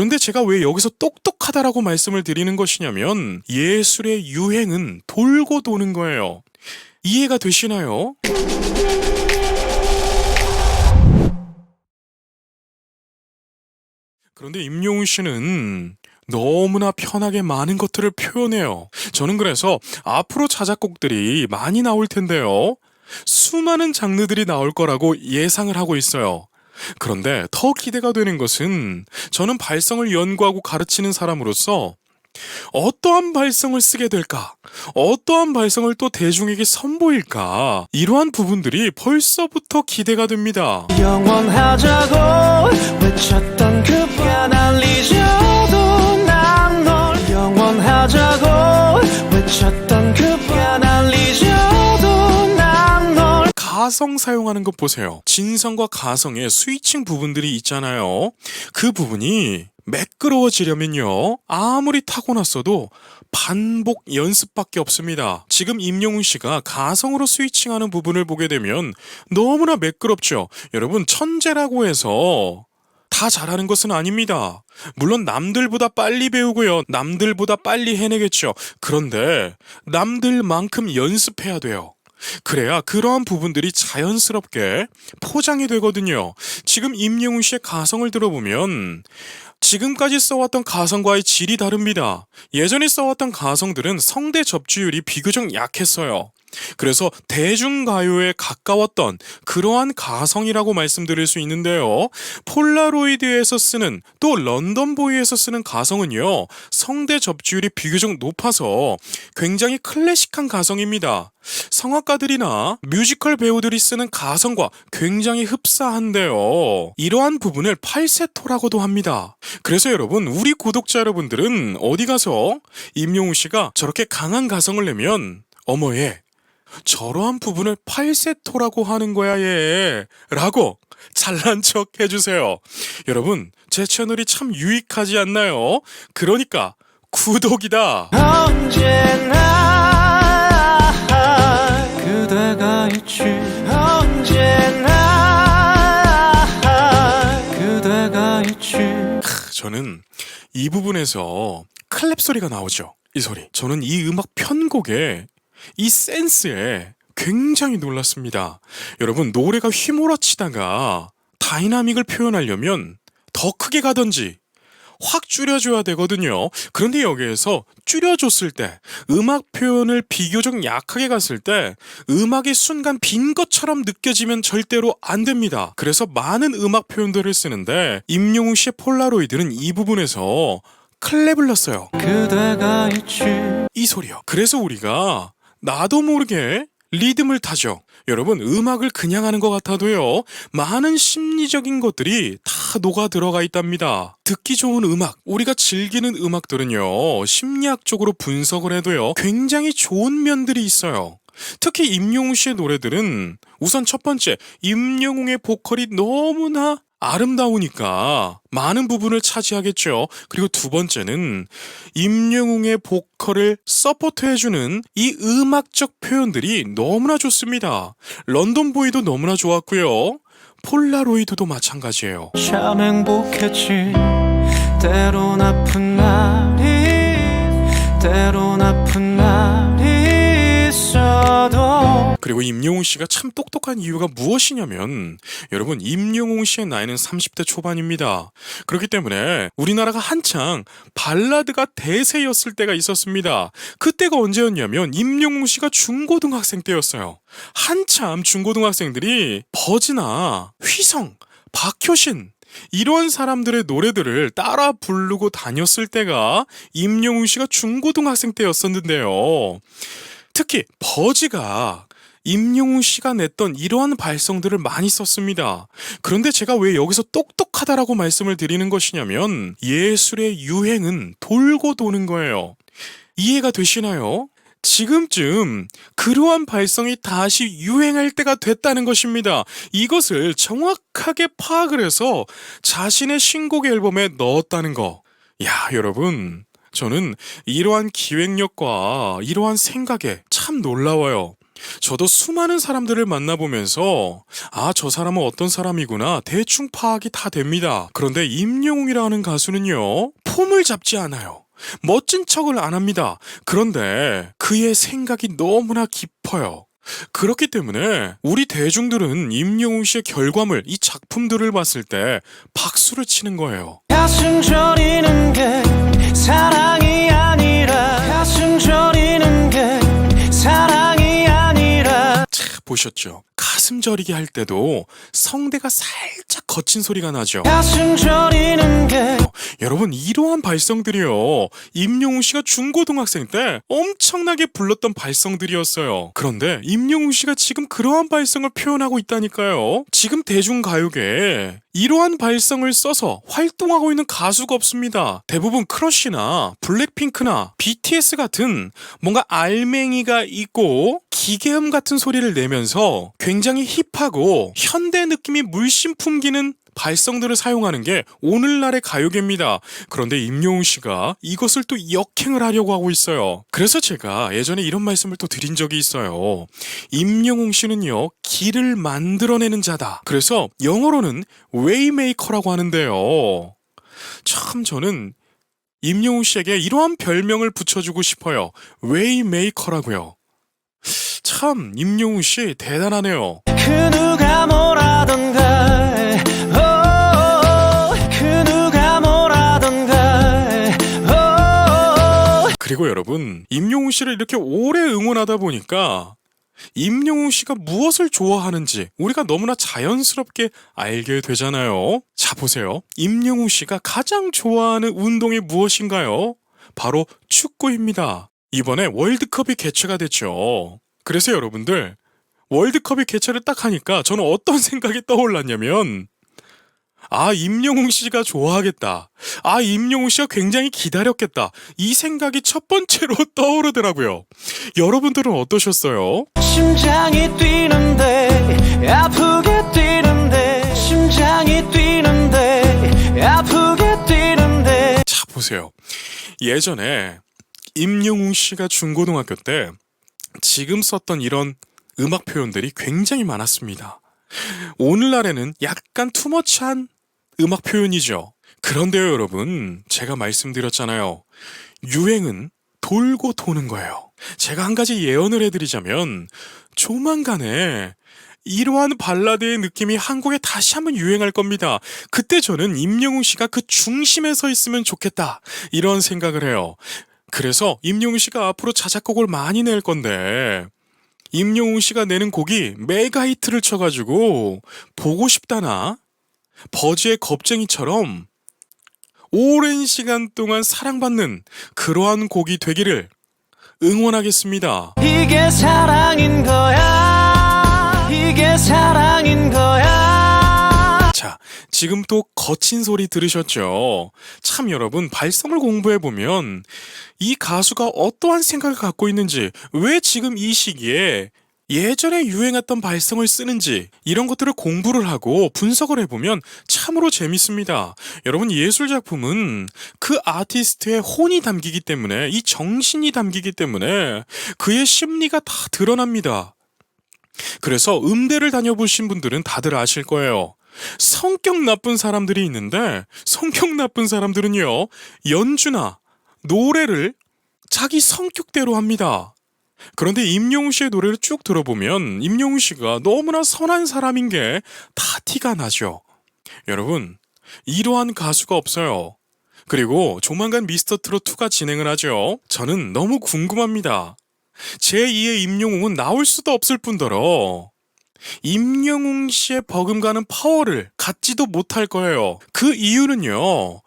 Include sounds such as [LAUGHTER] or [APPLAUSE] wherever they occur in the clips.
그런데 제가 왜 여기서 똑똑하다라고 말씀을 드리는 것이냐면 예술의 유행은 돌고 도는 거예요. 이해가 되시나요? 그런데 임용훈 씨는 너무나 편하게 많은 것들을 표현해요. 저는 그래서 앞으로 자작곡들이 많이 나올 텐데요. 수많은 장르들이 나올 거라고 예상을 하고 있어요. 그런데 더 기대가 되는 것은 저는 발성을 연구하고 가르치는 사람으로서 어떠한 발성을 쓰게 될까? 어떠한 발성을 또 대중에게 선보일까? 이러한 부분들이 벌써부터 기대가 됩니다. 영원하자고 외쳤던 그가 날리셔 가성 사용하는 것 보세요. 진성과 가성의 스위칭 부분들이 있잖아요. 그 부분이 매끄러워지려면요. 아무리 타고났어도 반복 연습밖에 없습니다. 지금 임영웅 씨가 가성으로 스위칭하는 부분을 보게 되면 너무나 매끄럽죠. 여러분 천재라고 해서 다 잘하는 것은 아닙니다. 물론 남들보다 빨리 배우고요. 남들보다 빨리 해내겠죠. 그런데 남들만큼 연습해야 돼요. 그래야 그러한 부분들이 자연스럽게 포장이 되거든요. 지금 임영웅 씨의 가성을 들어보면 지금까지 써왔던 가성과의 질이 다릅니다. 예전에 써왔던 가성들은 성대 접주율이 비교적 약했어요. 그래서 대중가요에 가까웠던 그러한 가성이라고 말씀드릴 수 있는데요. 폴라로이드에서 쓰는 또 런던보이에서 쓰는 가성은요. 성대 접주율이 비교적 높아서 굉장히 클래식한 가성입니다. 성악가들이나 뮤지컬 배우들이 쓰는 가성과 굉장히 흡사한데요. 이러한 부분을 팔세토라고도 합니다. 그래서 여러분, 우리 구독자 여러분들은 어디 가서 임용우 씨가 저렇게 강한 가성을 내면 어머 얘 저러한 부분을 팔세토라고 하는 거야 얘 라고 잘난 척 해주세요. 여러분, 제 채널이 참 유익하지 않나요? 그러니까 구독이다. 언제나 그대가 있지 언제나 그대가 있지 저는 이 부분에서 클랩 소리가 나오죠. 이 소리. 저는 이 음악 편곡에 이 센스에 굉장히 놀랐습니다. 여러분, 노래가 휘몰아치다가 다이나믹을 표현하려면 더 크게 가든지 확 줄여줘야 되거든요. 그런데 여기에서 줄여줬을 때, 음악 표현을 비교적 약하게 갔을 때, 음악이 순간 빈 것처럼 느껴지면 절대로 안 됩니다. 그래서 많은 음악 표현들을 쓰는데, 임용웅 씨의 폴라로이드는 이 부분에서 클랩을 넣었어요. 그대가 있지 이 소리요. 그래서 우리가 나도 모르게 리듬을 타죠. 여러분, 음악을 그냥 하는 것 같아도요, 많은 심리적인 것들이 다 녹아 들어가 있답니다. 듣기 좋은 음악, 우리가 즐기는 음악들은요, 심리학적으로 분석을 해도요, 굉장히 좋은 면들이 있어요. 특히 임영웅 씨의 노래들은 우선 첫 번째, 임영웅의 보컬이 너무나 아름다우니까 많은 부분을 차지하겠죠. 그리고 두 번째는 임영웅의 보컬을 서포트해주는 이 음악적 표현들이 너무나 좋습니다. 런던보이도 너무나 좋았고요. 폴라로이드도 마찬가지예요. 참 행복했지 때론 아픈 날이 때론 아픈 날이 있어도 그리고 임영웅 씨가 참 똑똑한 이유가 무엇이냐면 여러분 임영웅 씨의 나이는 30대 초반입니다. 그렇기 때문에 우리나라가 한창 발라드가 대세였을 때가 있었습니다. 그때가 언제였냐면 임영웅 씨가 중고등학생 때였어요. 한참 중고등학생들이 버즈나 휘성, 박효신 이런 사람들의 노래들을 따라 부르고 다녔을 때가 임영웅 씨가 중고등학생 때였었는데요. 특히 버즈가 임용훈 씨가 냈던 이러한 발성들을 많이 썼습니다. 그런데 제가 왜 여기서 똑똑하다라고 말씀을 드리는 것이냐면 예술의 유행은 돌고 도는 거예요. 이해가 되시나요? 지금쯤 그러한 발성이 다시 유행할 때가 됐다는 것입니다. 이것을 정확하게 파악을 해서 자신의 신곡 앨범에 넣었다는 거. 야, 여러분. 저는 이러한 기획력과 이러한 생각에 참 놀라워요. 저도 수많은 사람들을 만나보면서 아, 저 사람은 어떤 사람이구나 대충 파악이 다 됩니다. 그런데 임영웅이라는 가수는요, 폼을 잡지 않아요. 멋진 척을 안 합니다. 그런데 그의 생각이 너무나 깊어요. 그렇기 때문에 우리 대중들은 임영웅 씨의 결과물, 이 작품들을 봤을 때 박수를 치는 거예요. 가슴 저리는 게 사랑이 아 보셨죠? 가슴 저리게 할 때도 성대가 살짝 거친 소리가 나죠. 게 여러분 이러한 발성들이요 임영웅 씨가 중고등학생 때 엄청나게 불렀던 발성들이었어요 그런데 임영웅 씨가 지금 그러한 발성을 표현하고 있다니까요 지금 대중가요계에 이러한 발성을 써서 활동하고 있는 가수가 없습니다 대부분 크러쉬나 블랙핑크나 BTS 같은 뭔가 알맹이가 있고 기계음 같은 소리를 내면서 굉장히 힙하고 현대 느낌이 물씬 풍기는 발성들을 사용하는 게 오늘날의 가요계입니다. 그런데 임영웅 씨가 이것을 또 역행을 하려고 하고 있어요. 그래서 제가 예전에 이런 말씀을 또 드린 적이 있어요. 임영웅 씨는요, 길을 만들어내는 자다. 그래서 영어로는 웨이메이커라고 하는데요. 참 저는 임영웅 씨에게 이러한 별명을 붙여주고 싶어요. 웨이메이커라고요. 참 임영웅 씨 대단하네요. 그 누가 뭐라던가 오, 그 누가 뭐라던가 오, 그리고 여러분, 임영웅 씨를 이렇게 오래 응원하다 보니까 임영웅 씨가 무엇을 좋아하는지 우리가 너무나 자연스럽게 알게 되잖아요. 자, 보세요. 임영웅 씨가 가장 좋아하는 운동이 무엇인가요? 바로 축구입니다. 이번에 월드컵이 개최가 됐죠. 그래서 여러분들, 월드컵이 개최를 딱 하니까 저는 어떤 [LAUGHS] 생각이 떠올랐냐면, 아, 임영웅 씨가 좋아하겠다. 아, 임영웅 씨가 굉장히 기다렸겠다. 이 생각이 첫 번째로 [LAUGHS] 떠오르더라고요. 여러분들은 어떠셨어요? 심장이 뛰는데 아프게 뛰는데 심장이 뛰는데 아프게 뛰는데 자, 보세요. 예전에 임영웅 씨가 중고등학교 때 지금 썼던 이런 음악 표현들이 굉장히 많았습니다. 오늘날에는 약간 투머치한 음악 표현이죠. 그런데요, 여러분, 제가 말씀드렸잖아요. 유행은 돌고 도는 거예요. 제가 한 가지 예언을 해드리자면, 조만간에 이러한 발라드의 느낌이 한국에 다시 한번 유행할 겁니다. 그때 저는 임영웅 씨가 그 중심에 서 있으면 좋겠다. 이런 생각을 해요. 그래서 임영웅 씨가 앞으로 자작곡을 많이 낼 건데, 임영웅 씨가 내는 곡이 메가 히트를 쳐가지고, 보고 싶다나, 버즈의 겁쟁이처럼, 오랜 시간 동안 사랑받는 그러한 곡이 되기를 응원하겠습니다. 이게 사랑인 거야. 이게 사랑인 거야 자, 지금 또 거친 소리 들으셨죠? 참 여러분, 발성을 공부해보면 이 가수가 어떠한 생각을 갖고 있는지, 왜 지금 이 시기에 예전에 유행했던 발성을 쓰는지 이런 것들을 공부를 하고 분석을 해보면 참으로 재밌습니다. 여러분 예술 작품은 그 아티스트의 혼이 담기기 때문에 이 정신이 담기기 때문에 그의 심리가 다 드러납니다. 그래서 음대를 다녀보신 분들은 다들 아실 거예요. 성격 나쁜 사람들이 있는데 성격 나쁜 사람들은요 연주나 노래를 자기 성격대로 합니다. 그런데 임영웅 씨의 노래를 쭉 들어보면 임영웅 씨가 너무나 선한 사람인 게 다 티가 나죠. 여러분 이러한 가수가 없어요. 그리고 조만간 미스터 트롯 2가 진행을 하죠. 저는 너무 궁금합니다. 제2의 임영웅은 나올 수도 없을 뿐더러 임영웅 씨의 버금가는 파워를 갖지도 못할 거예요. 그 이유는요.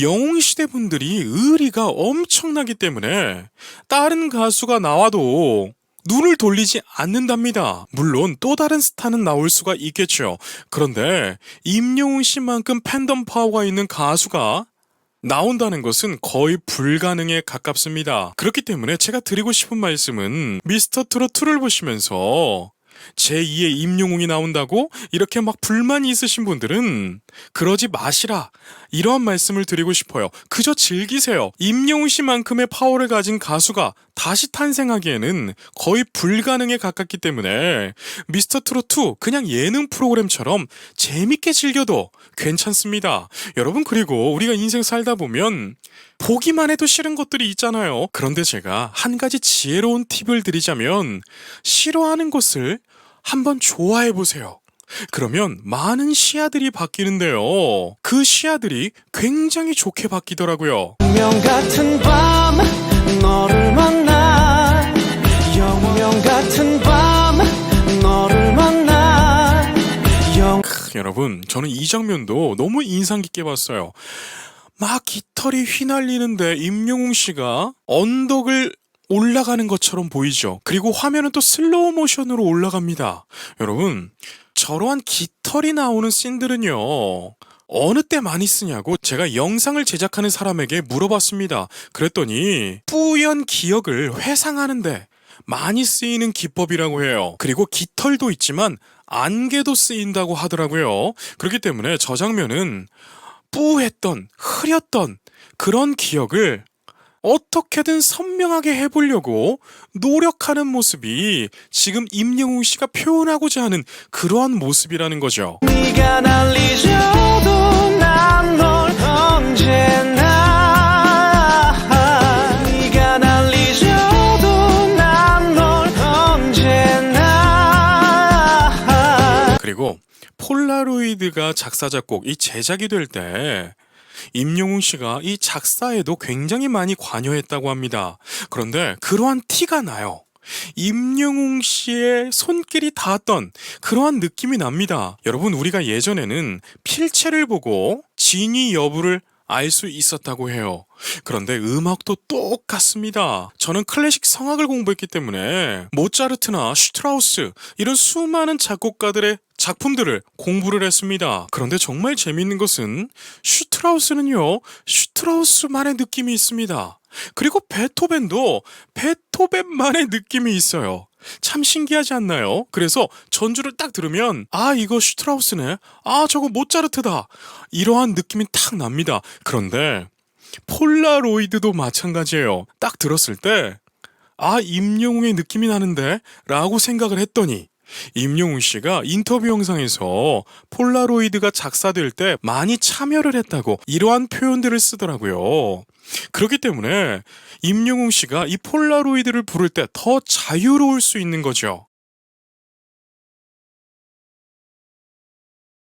영웅 시대 분들이 의리가 엄청나기 때문에 다른 가수가 나와도 눈을 돌리지 않는답니다. 물론 또 다른 스타는 나올 수가 있겠죠. 그런데 임영웅 씨만큼 팬덤 파워가 있는 가수가 나온다는 것은 거의 불가능에 가깝습니다. 그렇기 때문에 제가 드리고 싶은 말씀은 미스터 트롯 2를 보시면서 제2의 임영웅이 나온다고 이렇게 막 불만이 있으신 분들은 그러지 마시라. 이러한 말씀을 드리고 싶어요. 그저 즐기세요. 임영웅 씨만큼의 파워를 가진 가수가 다시 탄생하기에는 거의 불가능에 가깝기 때문에 미스터 트롯2 그냥 예능 프로그램처럼 재밌게 즐겨도 괜찮습니다. 여러분 그리고 우리가 인생 살다 보면 보기만 해도 싫은 것들이 있잖아요. 그런데 제가 한 가지 지혜로운 팁을 드리자면 싫어하는 것을 한번 좋아해 보세요. 그러면 많은 시야들이 바뀌는데요. 그 시야들이 굉장히 좋게 바뀌더라고요. 크, 여러분, 저는 이 장면도 너무 인상 깊게 봤어요. 막 깃털이 휘날리는데 임영웅 씨가 언덕을 올라가는 것처럼 보이죠. 그리고 화면은 또 슬로우 모션으로 올라갑니다. 여러분, 저러한 깃털이 나오는 씬들은요. 어느 때 많이 쓰냐고 제가 영상을 제작하는 사람에게 물어봤습니다. 그랬더니 뿌연 기억을 회상하는데 많이 쓰이는 기법이라고 해요. 그리고 깃털도 있지만 안개도 쓰인다고 하더라고요. 그렇기 때문에 저 장면은 뿌했던, 흐렸던 그런 기억을 어떻게든 선명하게 해보려고 노력하는 모습이 지금 임영웅 씨가 표현하고자 하는 그러한 모습이라는 거죠. 그리고 폴라로이드가 작사 작곡 이 제작이 될 때 임영웅 씨가 이 작사에도 굉장히 많이 관여했다고 합니다. 그런데 그러한 티가 나요. 임영웅 씨의 손길이 닿았던 그러한 느낌이 납니다. 여러분 우리가 예전에는 필체를 보고 진위 여부를 알 수 있었다고 해요. 그런데 음악도 똑같습니다. 저는 클래식 성악을 공부했기 때문에 모차르트나 슈트라우스 이런 수많은 작곡가들의 작품들을 공부를 했습니다. 그런데 정말 재밌는 것은 슈트라우스는요, 슈트라우스만의 느낌이 있습니다. 그리고 베토벤도 베토벤만의 느낌이 있어요. 참 신기하지 않나요? 그래서 전주를 딱 들으면 아 이거 슈트라우스네, 아 저거 모차르트다 이러한 느낌이 탁 납니다. 그런데 폴라로이드도 마찬가지예요. 딱 들었을 때, 아, 임영웅의 느낌이 나는데? 라고 생각을 했더니, 임영웅 씨가 인터뷰 영상에서 폴라로이드가 작사될 때 많이 참여를 했다고 이러한 표현들을 쓰더라고요. 그렇기 때문에 임영웅 씨가 이 폴라로이드를 부를 때 더 자유로울 수 있는 거죠.